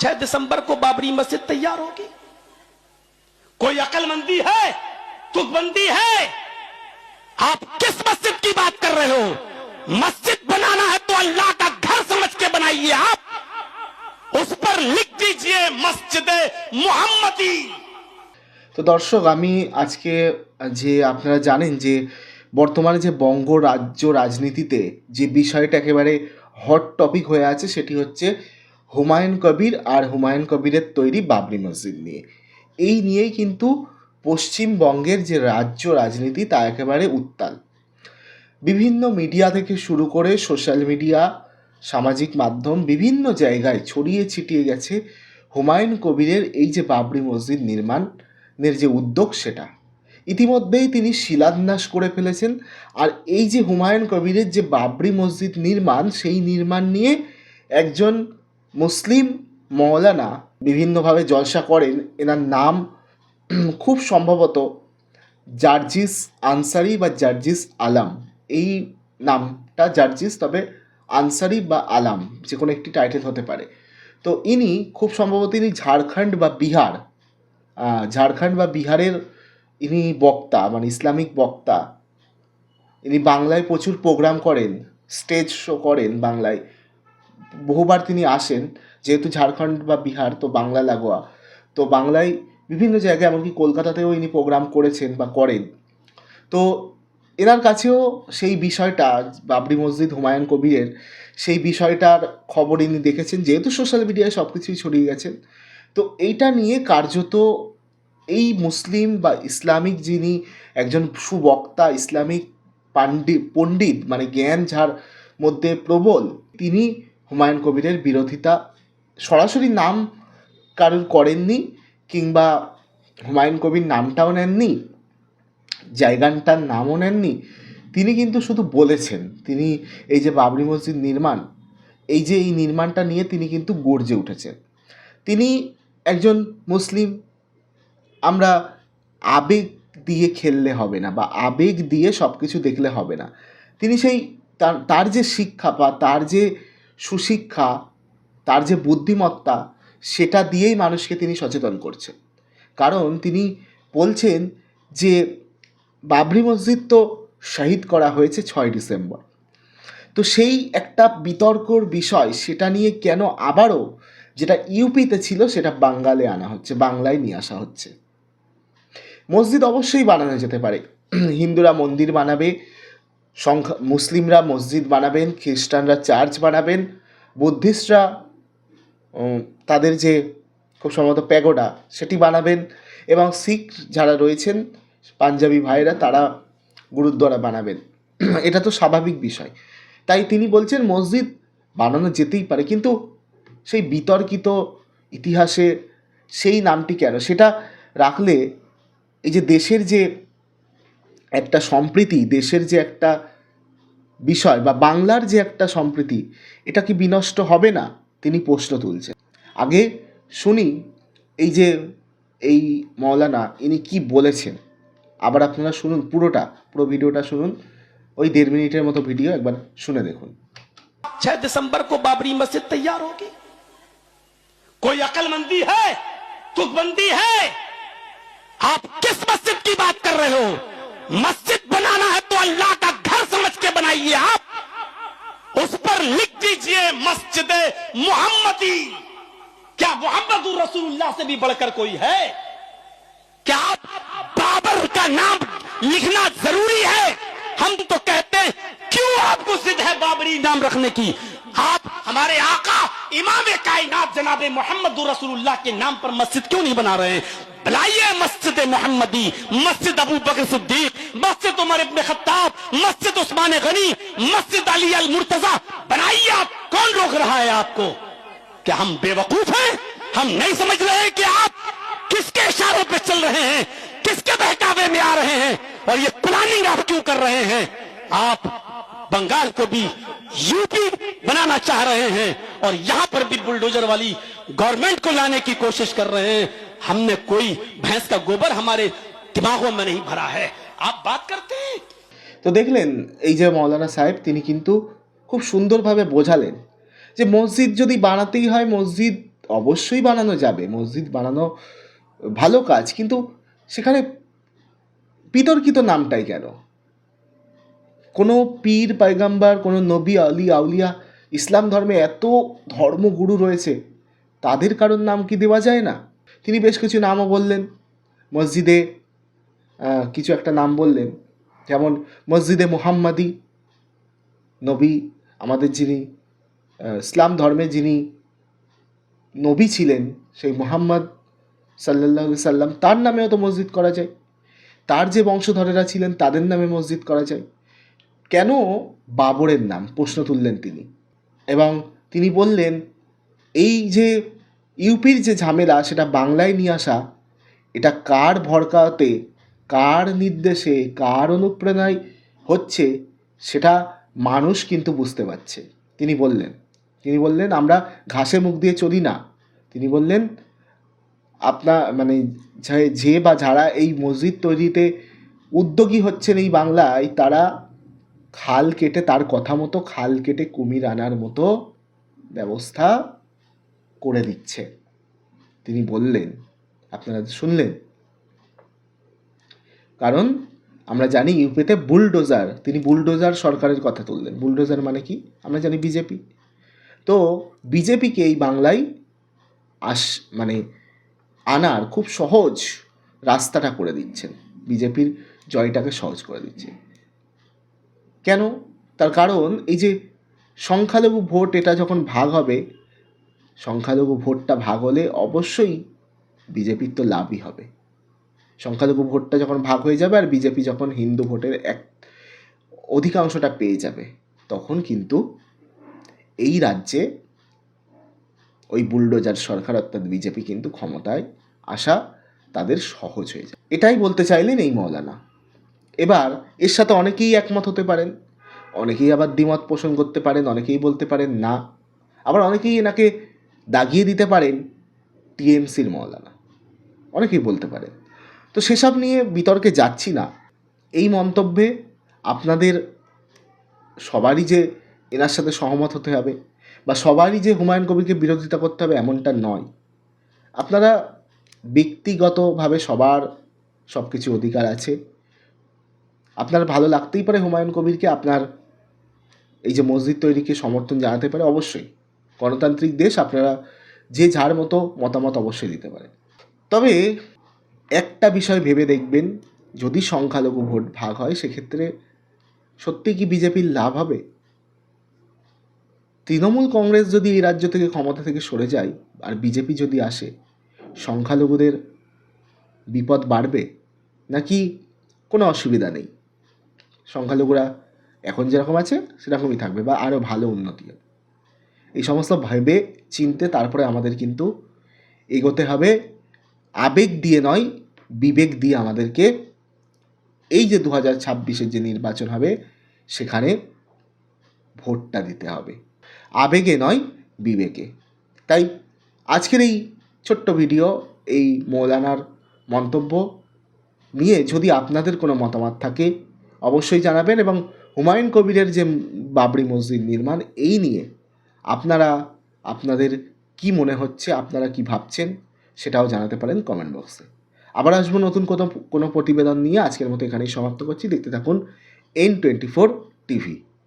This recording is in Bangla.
छह दिसंबर को बाबरी मस्जिद तैयार होगी कोई अकलमंदी है तुकबंदी है आप किस मस्जिद की बात कर रहे हो मस्जिद बनाना है तो अल्लाह का घर समझ के बनाइए आप उस पर लिख दीजिए मस्जिद मोहम्मदी তো দর্শক আমি আজকে যে আপনারা জানেন যে বর্তমানে যে বঙ্গ রাজ্য রাজনীতিতে যে বিষয়টা একেবারে হট টপিক হয়ে আছে সেটি হচ্ছে হুমায়ুন কবির আর হুমায়ুন কবিরের তৈরি বাবরি মসজিদ নিয়ে। এই নিয়েই কিন্তু পশ্চিমবঙ্গের যে রাজ্য রাজনীতি তা একেবারে উত্তাল। বিভিন্ন মিডিয়া থেকে শুরু করে সোশ্যাল মিডিয়া, সামাজিক মাধ্যম বিভিন্ন জায়গায় ছড়িয়ে ছিটিয়ে গেছে হুমায়ুন কবিরের এই যে বাবরি মসজিদ নির্মাণের যে উদ্যোগ সেটা। ইতিমধ্যেই তিনি শিলান্যাস করে ফেলেছেন আর এই যে হুমায়ুন কবিরের যে বাবরি মসজিদ নির্মাণ, সেই নির্মাণ নিয়ে একজন মুসলিম মৌলানা বিভিন্নভাবে জলসা করেন। এনার নাম খুব সম্ভবত জার্জিস আনসারি বা জার্জিস আলাম। এই নামটা জার্জিস, তবে আনসারি বা আলাম, যে কোনো একটি টাইটেল হতে পারে। তো ইনি খুব সম্ভবত ইনি ঝাড়খণ্ড বা বিহার ঝাড়খণ্ড বা বিহারের ইনি বক্তা মানে ইসলামিক বক্তা। ইনি বাংলায় প্রচুর প্রোগ্রাম করেন স্টেজ শো করেন বাংলায়। বহুবার তিনি আসেন, যেহেতু ঝাড়খণ্ড বা বিহার, তো বাংলা লাগোয়া। তো বাংলায় বিভিন্ন জায়গায়, এমনকি কলকাতাতেও ইনি প্রোগ্রাম করেছেন বা করেন। তো এনার কাছেও সেই বিষয়টা, বাবরি মসজিদ হুমায়ুন কবিরের, সেই বিষয়টার খবর ইনি দেখেছেন, যেহেতু সোশ্যাল মিডিয়ায় সব কিছুই ছড়িয়ে গেছেন তো এইটা নিয়ে কার্যত এই মুসলিম বা ইসলামিক যিনি একজন সুবক্তা, ইসলামিক পাণ্ডিত পণ্ডিত মানে জ্ঞান যার মধ্যে প্রবল, তিনি হুমায়ুন কবিরের বিরোধিতা সরাসরি নাম কারোর করেননি কিংবা হুমায়ুন কবির নামটাও নেননি জায়গাটার নামও নেননি, তিনি কিন্তু শুধু বলেছেন, তিনি এই যে বাবরি মসজিদ নির্মাণ, এই যে এই নির্মাণটা নিয়ে তিনি কিন্তু গর্জে উঠেছেন। তিনি একজন মুসলিম, আমরা আবেগ দিয়ে খেললে হবে না বা আবেগ দিয়ে সব কিছু দেখলে হবে না। তিনি সেই তার তার যে শিক্ষা বা তার যে সুশিক্ষা, তার যে বুদ্ধিমত্তা, সেটা দিয়েই মানুষকে তিনি সচেতন করছেন। কারণ তিনি বলছেন যে বাবরি মসজিদ তো শহীদ করা হয়েছে ছয় ডিসেম্বর। তো সেই একটা বিতর্কর বিষয়, সেটা নিয়ে কেন আবারও যেটা ইউপিতে ছিল, সেটা বাঙ্গালে আনা হচ্ছে, বাংলায় নিয়ে আসা হচ্ছে। মসজিদ অবশ্যই বানানো যেতে পারে। হিন্দুরা মন্দির বানাবে সংখ্যা মুসলিমরা মসজিদ বানাবেন, খ্রিস্টানরা চার্চ বানাবেন, বুদ্ধিস্টরা তাদের যে খুব সম্ভবত প্যাগোডা, সেটি বানাবেন এবং শিখ যারা রয়েছেন, পাঞ্জাবি ভাইরা তারা গুরুদ্বারা বানাবেন। এটা তো স্বাভাবিক বিষয়। তাই তিনি বলছেন, মসজিদ বানানো যেতেই পারে, কিন্তু সেই বিতর্কিত ইতিহাসে সেই নামটি কেন? সেটা রাখলে এই যে দেশের যে একটা সম্প্রীতি দেশের যে একটা বিষয় বা বাংলার যে একটা সম্প্রীতি এটা কি বিনষ্ট হবে না তিনি প্রশ্ন তুলছেন আগে শুনি এই যে এই মৌলানা ইনি কি বলেছেন আবার আপনারা শুনুন পুরোটা পুরো ভিডিওটা শুনুন ওই দেড় মিনিটের মতো ভিডিও একবার শুনে দেখুন छह दिसंबर को बाबरी मस्जिद तैयार होगी कोई अकलमंदी है तुकबंदी है आप किस मस्जिद की बात कर रहे हो मस्जिद बनाना है तो अल्लाह का घर समझ के बनाइए आप। उस पर लिख दीजिए मस्जिद मोहम्मदी। क्या मोहम्मद रसूलुल्लाह से भी बढ़कर कोई है? क्या आप बाबर का नाम लिखना ज़रूरी है? हम तो कहते हैं, क्यों आपको जिद है बाबरी नाम रखने की? आप हमारे आका इमाम कायनात जनाब मोहम्मद रसूलुल्लाह के नाम पर मस्जिद क्यों नहीं बना रहे बुलाइए मस्जिद मोहम्मदी, मस्जिद अबू बकर सिद्दीक, मस्जिद उमर इब्न खत्ताब, मस्जिद उस्मान गनी, मस्जिद अली अल मुर्तजा। बनाइए आप, कौन रोक रहा है आपको? क्या हम बेवकूफ़ हैं? हम नहीं समझ रहे कि आप किसके इशारों पे चल रहे हैं, किसके बहकावे में आ रहे हैं, और ये प्लानिंग आप क्यों कर रहे हैं? आप बंगाल को भी यूपी बनाना चाह रहे हैं, और यहाँ पर भी बुलडोजर वाली गवर्नमेंट को लाने की कोशिश कर रहे हैं। हमने कोई भैंस का गोबर हमारे दिमागों में नहीं भरा है आप बात करते हैं তো দেখলেন এই যে মৌলানা সাহেব তিনি কিন্তু খুব সুন্দরভাবে বোঝালেন যে মসজিদ যদি বানাতেই হয় মসজিদ অবশ্যই বানানো যাবে মসজিদ বানানো ভালো কাজ কিন্তু সেখানে বিতর্কিত নামটাই কেন কোনো পীর পয়গাম্বার কোনো নবী আলী আউলিয়া ইসলাম ধর্মে এত ধর্মগুরু রয়েছে তাদের কারোর নাম কি দেওয়া যায় না তিনি বেশ কিছু নামও বললেন। মসজিদে কিছু একটা নাম বললেন। যেমন মসজিদে মুহাম্মাদি নবী আমাদের যিনি ইসলাম ধর্মে যিনি নবী ছিলেন, সেই মুহাম্মদ সাল্লাহ সাল্লাম, তার নামেও তো মসজিদ করা যায়। তার যে বংশধরেরা ছিলেন, তাদের নামে মসজিদ করা যায়। কেন বাবরের নাম? প্রশ্ন তুললেন তিনি। এবং তিনি বললেন, এই যে ইউপির যে ঝামেলা, সেটা বাংলায় নিয়ে আসা, এটা কার ভরকাতে, কার নির্দেশে, কার অনুপ্রেরণায় হচ্ছে, সেটা মানুষ কিন্তু বুঝতে পারছে। তিনি বললেন তিনি বললেন, আমরা ঘাসে মুখ দিয়ে চলি না। তিনি বললেন আপনার মানে যে- বা যারা এই মসজিদ তৈরিতে উদ্যোগী হচ্ছেন এই বাংলায়, তারা খাল কেটে তার কথা মতো, খাল কেটে কুমির আনার মতো ব্যবস্থা করে দিচ্ছে। তিনি বললেন, আপনারা শুনলেন? কারণ আমরা জানি ইউপিতে বুলডোজার, তিনি বুলডোজার সরকারের কথা তুললেন। বুলডোজার মানে কি? আমরা জানি বিজেপি। তো বিজেপিকে এই বাংলায় আস মানে আনার খুব সহজ রাস্তাটা করে দিচ্ছেন। বিজেপির জয়টাকে সহজ করে দিচ্ছে। কেন? তার কারণ এই যে সংখ্যালঘু ভোট, এটা যখন ভাগ হবে সংখ্যালঘু ভোটটা ভাগ হলে অবশ্যই বিজেপির তো লাভই হবে। সংখ্যালঘু ভোটটা যখন ভাগ হয়ে যাবে আর বিজেপি যখন হিন্দু ভোটের এক অধিকাংশটা পেয়ে যাবে, তখন কিন্তু এই রাজ্যে ওই বুলডোজার সরকার অর্থাৎ বিজেপি কিন্তু ক্ষমতায় আসা তাদের সহজ হয়ে যায়। এটাই বলতে চাইলেন এই মৌলানা। এবার এর সাথে অনেকেই একমত হতে পারেন, অনেকেই আবার দ্বিমত পোষণ করতে পারেন, অনেকেই বলতে পারেন না। আবার অনেকেই এনাকে দাগিয়ে দিতে পারেন টিএমসির মৌলানা। অনেকেই বলতে পারেন। তো সেসব নিয়ে বিতর্কে যাচ্ছি না। এই মন্তব্যে আপনাদের সবারই যে এনার সাথে সহমত হতে হবে বা সবারই যে হুমায়ুন কবিরকে বিরোধিতা করতে হবে এমনটা নয়। আপনারা ব্যক্তিগতভাবে সবার সব কিছু অধিকার আছে। আপনার ভালো লাগতেই পারে হুমায়ুন কবিরকে, আপনার এই যে মসজিদ তৈরিকে সমর্থন জানাতে পারে, অবশ্যই। গণতান্ত্রিক দেশ আপনারা যে যার মতো মতামত অবশ্যই দিতে পারেন। তবে একটা বিষয় ভেবে দেখবেন, যদি সংখ্যালঘু ভোট ভাগ হয়, সেক্ষেত্রে সত্যি কি বিজেপির লাভ হবে? তৃণমূল কংগ্রেস যদি এই রাজ্য থেকে ক্ষমতা থেকে সরে যায় আর বিজেপি যদি আসে, সংখ্যালঘুদের বিপদ বাড়বে নাকি কোনো অসুবিধা নেই? সংখ্যালঘুরা এখন যেরকম আছে, সেরকমই থাকবে বা আরও ভালো উন্নতি হবে। এই সমস্ত ভেবে চিনতে তারপরে আমাদের কিন্তু এগোতে হবে। আবেগ দিয়ে নয়, বিবেক দিয়ে আমাদেরকে এই যে দু হাজার ছাব্বিশের যে নির্বাচন হবে, সেখানে ভোটটা দিতে হবে। আবেগে নয়, বিবেকে। তাই আজকের এই ছোট্ট ভিডিও, এই মৌলানার মন্তব্য নিয়ে যদি আপনাদের কোনো মতামত থাকে, অবশ্যই জানাবেন এবং হুমায়ুন কবিরের যে বাবরি মসজিদ নির্মাণ, এই নিয়ে আপনারা, আপনাদের কি মনে হচ্ছে, আপনারা কি ভাবছেন, সেটাও জানাতে পারেন কমেন্ট বক্সে আবার আসব নতুন কোনো কোনো প্রতিবেদন নিয়ে। আজকের মতো এখানেই সমাপ্ত করছি। দেখতে থাকুন এন টোয়েন্টি ফোর টিভি